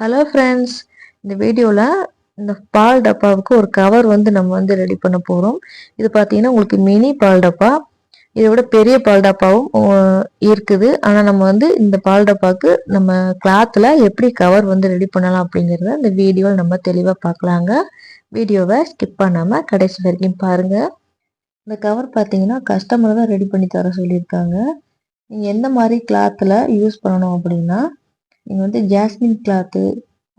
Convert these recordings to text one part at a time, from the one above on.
Hello friends இந்த வீடியோவில் இந்த பால் டப்பாவுக்கு ஒரு கவர் வந்து நம்ம வந்து ரெடி பண்ண போகிறோம் இது பார்த்தீங்கன்னா உங்களுக்கு மினி பால் டப்பா. இதை விட பெரிய பால் டப்பாவும் இருக்குது. ஆனால் நம்ம வந்து இந்த பால் டப்பாவுக்கு நம்ம கிளாத்தில் எப்படி கவர் வந்து ரெடி பண்ணலாம் அப்படிங்கிறத இந்த வீடியோவில் நம்ம தெளிவாக பார்க்கலாங்க. வீடியோவை ஸ்கிப் பண்ணாமல் கடைசி வரைக்கும் பாருங்கள் இந்த கவர் பார்த்தீங்கன்னா கஸ்டமர் தான் ரெடி பண்ணி தர சொல்லியிருக்காங்க. நீங்கள் எந்த மாதிரி கிளாத்தில் யூஸ் பண்ணணும் அப்படின்னா நீங்கள் வந்து ஜாஸ்மின் கிளாத்து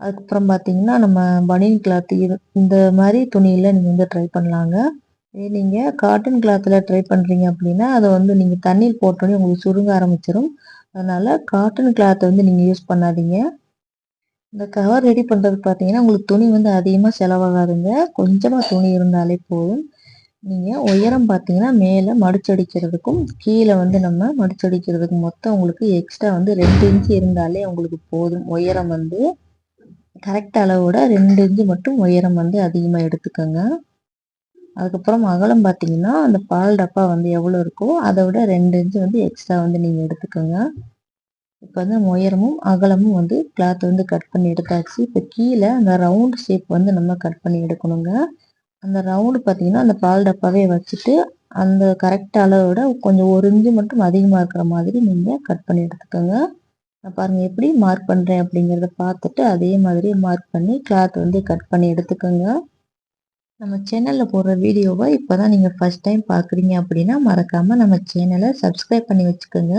அதுக்கப்புறம் பார்த்தீங்கன்னா நம்ம பனியன் கிளாத்து இது இந்த மாதிரி துணியில் நீங்கள் வந்து ட்ரை பண்ணலாங்க. இதே நீங்கள் காட்டன் கிளாத்தில் ட்ரை பண்ணுறீங்க அப்படின்னா அதை வந்து நீங்கள் தண்ணீர் போட்டோன்னே உங்களுக்கு சுருங்க ஆரம்பிச்சிடும் அதனால் காட்டன் கிளாத்தை வந்து நீங்கள் யூஸ் பண்ணாதீங்க. இந்த கவர் ரெடி பண்ணுறது பார்த்தீங்கன்னா உங்களுக்கு துணி வந்து அதிகமாக செலவாகாதுங்க. கொஞ்சமாக துணி இருந்தாலே போதும். நீங்கள் உயரம் பார்த்தீங்கன்னா மேலே மடிச்சடிக்கிறதுக்கும் கீழே வந்து நம்ம மடிச்சடிக்கிறதுக்கும் மொத்தம் உங்களுக்கு எக்ஸ்ட்ரா வந்து ரெண்டு இன்ச்சு இருந்தாலே உங்களுக்கு போதும். உயரம் வந்து கரெக்ட் அளவோட ரெண்டு இன்ச்சு மட்டும் உயரம் வந்து அதிகமாக எடுத்துக்கோங்க. அதுக்கப்புறம் அகலம் பார்த்தீங்கன்னா அந்த பால் டப்பா வந்து எவ்வளோ இருக்கோ அதை விட ரெண்டு இன்ச்சு வந்து எக்ஸ்ட்ரா வந்து நீங்கள் எடுத்துக்கோங்க. இப்போ வந்து உயரமும் அகலமும் வந்து கிளாத் வந்து கட் பண்ணி எடுத்தாச்சு. இப்போ கீழே அந்த ரவுண்ட் ஷேப் வந்து நம்ம கட் பண்ணி எடுக்கணுங்க. அந்த ரவுண்டு பார்த்தீங்கன்னா அந்த பால் டப்பாவே வச்சுட்டு அந்த கரெக்ட் அளவோட கொஞ்சம் ஒரு இன்ச்சு மட்டும் அதிகமாக இருக்கிற மாதிரி நீங்கள் கட் பண்ணி எடுத்துக்கோங்க. நான் பாருங்கள் எப்படி மார்க் பண்ணுறேன் அப்படிங்கிறத பார்த்துட்டு அதே மாதிரி மார்க் பண்ணி கிளாத் வந்து கட் பண்ணி எடுத்துக்கோங்க. நம்ம சேனலில் போடுற வீடியோவை இப்போ தான் நீங்கள் ஃபஸ்ட் டைம் பார்க்குறீங்க அப்படின்னா மறக்காமல் நம்ம சேனலை சப்ஸ்கிரைப் பண்ணி வச்சுக்கோங்க.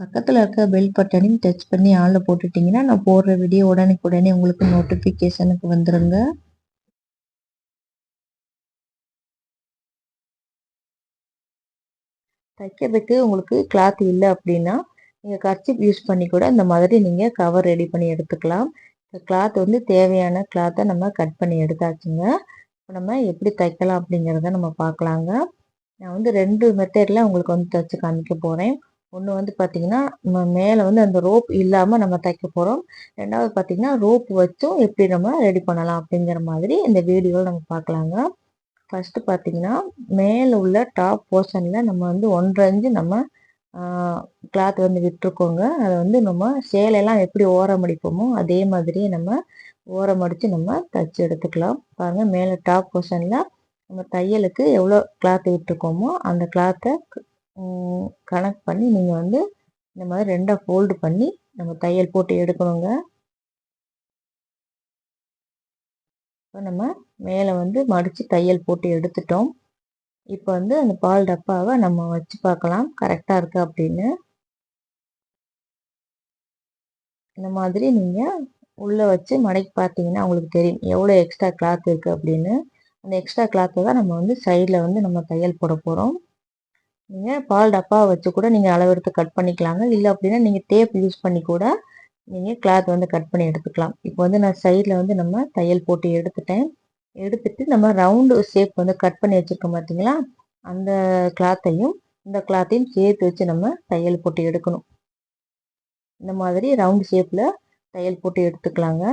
பக்கத்தில் இருக்க பெல் பட்டனையும் டச் பண்ணி ஆளில் போட்டுட்டிங்கன்னா நான் போடுற வீடியோ உடனே உடனே உங்களுக்கு நோட்டிஃபிகேஷனுக்கு வந்துடுங்க தைக்கிறதுக்கு உங்களுக்கு கிளாத் இல்லை அப்படின்னா நீங்கள் கர்ச்சிப் யூஸ் பண்ணி கூட இந்த மாதிரி நீங்கள் கவர் ரெடி பண்ணி எடுத்துக்கலாம். இந்த கிளாத் வந்து தேவையான கிளாத்தை நம்ம கட் பண்ணி எடுத்தாச்சுங்க. இப்போ நம்ம எப்படி தைக்கலாம் அப்படிங்கிறத நம்ம பார்க்கலாங்க. நான் வந்து ரெண்டு மெத்தடில் உங்களுக்கு வந்து தைச்சு காமிக்க போகிறேன் ஒன்று வந்து பார்த்திங்கன்னா நம்ம மேலே வந்து அந்த ரோப் இல்லாமல் நம்ம தைக்க போகிறோம் ரெண்டாவது பார்த்திங்கன்னா ரோப் வச்சும் எப்படி நம்ம ரெடி பண்ணலாம் அப்படிங்கிற மாதிரி இந்த வீடியோவில் நம்ம பார்க்கலாங்க. ஃபஸ்ட்டு பார்த்தீங்கன்னா மேலே உள்ள டாப் போர்ஷனில் நம்ம வந்து ஒன்றரைஞ்சு நம்ம கிளாத் வந்து விட்டுருக்கோங்க. அதை வந்து நம்ம சேலையெல்லாம் எப்படி ஓரம் அடிப்போமோ அதே மாதிரியே நம்ம ஓரம் அடித்து நம்ம தைச்சி எடுத்துக்கலாம். பாருங்கள் மேலே டாப் போர்ஷனில் நம்ம தையலுக்கு எவ்வளோ கிளாத் விட்டுருக்கோமோ அந்த கிளாத்தை கனெக்ட் பண்ணி நீங்கள் வந்து இந்த மாதிரி ரெண்டாக ஃபோல்டு பண்ணி நம்ம தையல் போட்டு எடுக்கணுங்க. இப்போ நம்ம மேலே வந்து மடித்து தையல் போட்டு எடுத்துட்டோம். இப்போ வந்து அந்த பால் டப்பாவை நம்ம வச்சு பார்க்கலாம் கரெக்டாக இருக்கு அப்படின்னு. இந்த மாதிரி நீங்கள் உள்ளே வச்சு மடக்கி பார்த்தீங்கன்னா உங்களுக்கு தெரியும். எவ்வளோ எக்ஸ்ட்ரா கிளாத் இருக்குது அப்படின்னு. அந்த எக்ஸ்ட்ரா கிளாத்தை தான் நம்ம வந்து சைடில் வந்து நம்ம தையல் போட போகிறோம் நீங்கள் பால் டப்பாவை வச்சு கூட நீங்கள் அளவெடுத்து கட் பண்ணிக்கலாங்க. இல்லை அப்படின்னா நீங்கள் டேப் யூஸ் பண்ணி கூட நீங்கள் கிளாத் வந்து கட் பண்ணி எடுத்துக்கலாம். இப்போ வந்து நான் சைடில் வந்து நம்ம தையல் போட்டு எடுத்துட்டேன். எடுத்துட்டு நம்ம ரவுண்டு ஷேப் வந்து கட் பண்ணி வச்சுருக்கோம் பார்த்தீங்களா அந்த கிளாத்தையும் இந்த கிளாத்தையும் சேர்த்து வச்சு நம்ம தையல் போட்டு எடுக்கணும். இந்த மாதிரி ரவுண்டு ஷேப்பில் தையல் போட்டு எடுத்துக்கலாங்க.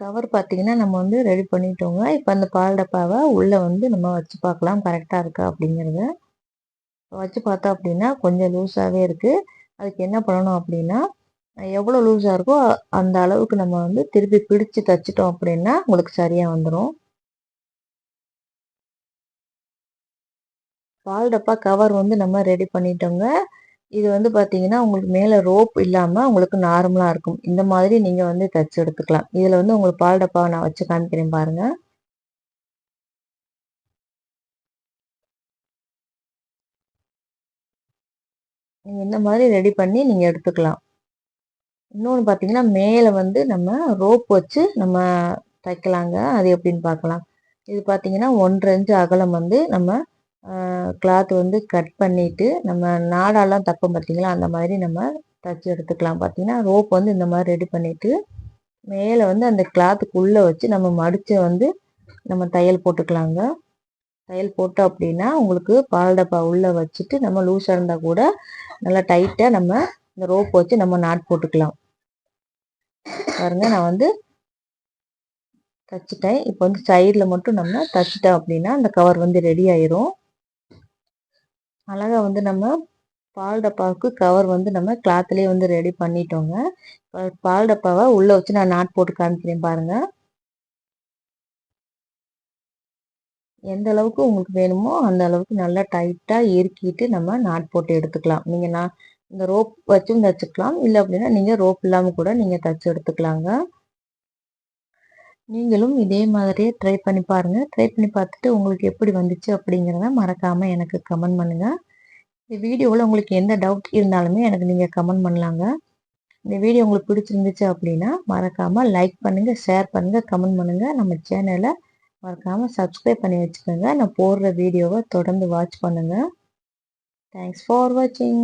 கவர் பார்த்தீங்கன்னா நம்ம வந்து ரெடி பண்ணிட்டோங்க. இப்போ அந்த பால் டப்பாவை உள்ளே வந்து நம்ம வச்சு பார்க்கலாம். கரெக்டாக இருக்கா அப்படிங்கிறத. வச்சு பார்த்தோம் அப்படின்னா கொஞ்சம் லூஸாகவே இருக்குது அதுக்கு என்ன பண்ணணும் அப்படின்னா எவ்வளோ லூஸாக இருக்கோ அந்த அளவுக்கு நம்ம வந்து திருப்பி பிடிச்சு தைச்சிட்டோம் அப்படின்னா உங்களுக்கு சரியாக வந்துடும் பால் டப்பா கவர் வந்து நம்ம ரெடி பண்ணிட்டோங்க. இது வந்து பார்த்தீங்கன்னா உங்களுக்கு மேலே ரோப் இல்லாமல் உங்களுக்கு நார்மலாக இருக்கும். இந்த மாதிரி நீங்கள் வந்து தைச்சி எடுத்துக்கலாம். இதில் வந்து உங்களுக்கு பால் டப்பாவை நான் வச்சு காமிக்கிறேன் பாருங்கள் நீங்கள் இந்த மாதிரி ரெடி பண்ணி நீங்கள் எடுத்துக்கலாம். இன்னொன்று பார்த்தீங்கன்னா மேலே வந்து நம்ம ரோப் வச்சு நம்ம தைக்கலாங்க. அது எப்படின்னு பார்க்கலாம் இது பார்த்தீங்கன்னா ஒன்றரை இன்ச்சு அகலம் வந்து நம்ம கிளாத் வந்து கட் பண்ணிவிட்டு நம்ம நாடாலாம் தப்போம் பார்த்தீங்களா அந்த மாதிரி நம்ம தச்சு எடுத்துக்கலாம். பார்த்தீங்கன்னா ரோப் வந்து இந்த மாதிரி ரெடி பண்ணிவிட்டு மேலே வந்து அந்த கிளாத்துக்குள்ளே வச்சு நம்ம மடித்து வந்து நம்ம தையல் போட்டுக்கலாங்க. தையல் போட்டோம் அப்படின்னா உங்களுக்கு பால் டப்பா உள்ளே வச்சுட்டு நம்ம லூஸாக இருந்தால் கூட நல்லா டைட்டாக நம்ம இந்த ரோப் வச்சு நம்ம நாட் போட்டுக்கலாம். பாருங்க நான் வந்து தச்சுட்டேன். இப்போ வந்து சைடில் மட்டும் நம்ம தச்சுட்டோம் அப்படின்னா அந்த கவர் வந்து ரெடி ஆயிரும். அழகாக வந்து நம்ம பால் டப்பாவுக்கு கவர் வந்து நம்ம கிளாத்லேயே வந்து ரெடி பண்ணிட்டோங்க. பால் டப்பாவை உள்ளே வச்சு நான் நாட் போட்டு காமிக்கிறேன் பாருங்கள் எந்த அளவுக்கு உங்களுக்கு வேணுமோ அந்த அளவுக்கு நல்லா டைட்டாக இறுக்கிட்டு நம்ம நாட் போட்டு எடுத்துக்கலாம். நீங்கள் நான் இந்த ரோப் வச்சும் தைச்சிக்கலாம். இல்லை அப்படின்னா நீங்கள் ரோப் இல்லாமல் கூட நீங்கள் தைச்சி எடுத்துக்கலாங்க. நீங்களும் இதே மாதிரியே ட்ரை பண்ணி பாருங்கள் ட்ரை பண்ணி பார்த்துட்டு உங்களுக்கு எப்படி வந்துச்சு அப்படிங்கிறத மறக்காமல் எனக்கு கமெண்ட் பண்ணுங்கள் இந்த வீடியோவில் உங்களுக்கு எந்த டவுட் இருந்தாலுமே எனக்கு நீங்கள் கமெண்ட் பண்ணலாங்க. இந்த வீடியோ உங்களுக்கு பிடிச்சிருந்துச்சு அப்படின்னா மறக்காமல் லைக் பண்ணுங்கள் ஷேர் பண்ணுங்கள் கமெண்ட் பண்ணுங்கள் நம்ம சேனலை மறக்காமல் சப்ஸ்கிரைப் பண்ணி வச்சுக்கோங்க. நான் போடுற வீடியோவை தொடர்ந்து வாட்ச் பண்ணுங்கள் தேங்க்ஸ் ஃபார் வாட்சிங்